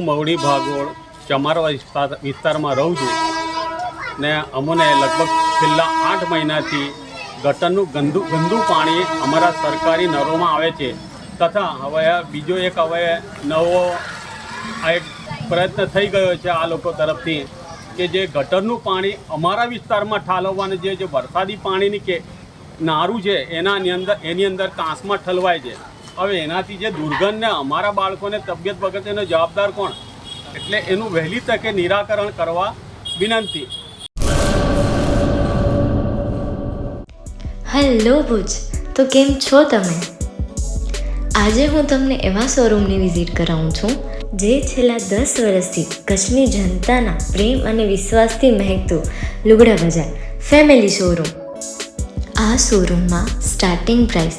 હું મવડી ભાગોળ ચમારવા વિસ્તાર વિસ્તારમાં રહું છું ને અમને લગભગ છેલ્લા આઠ મહિનાથી ગટરનું ગંદુ ગંદુ પાણી અમારા સરકારી નળોમાં આવે છે. તથા હવે બીજો એક હવે નવો આ એક પ્રયત્ન થઈ ગયો છે આ લોકો તરફથી કે જે ગટરનું પાણી અમારા વિસ્તારમાં ઠાલવવાનું જે જે વરસાદી પાણીની કે નારું છે, એનાની અંદર એની અંદર કાંસમાં ઠલવાય છે. હવે એનાથી જે દુર્ગંધને અમારા બાળકોને તબિયત વગર એનો જવાબદાર કોણ? એટલે એનું વહેલી તકે નિરાકરણ કરવા વિનંતી. હેલો ભુજ, તો કેમ છો તમે? આજે હું તમને એવા શોરૂમની વિઝિટ કરાવું છું, જે છેલ્લા દસ વર્ષથી કચ્છની જનતાના પ્રેમ અને વિશ્વાસથી મહેકતું લુગડા બજાર, ફેમિલી શોરૂમ. આ શોરૂમમાં સ્ટાર્ટિંગ પ્રાઇસ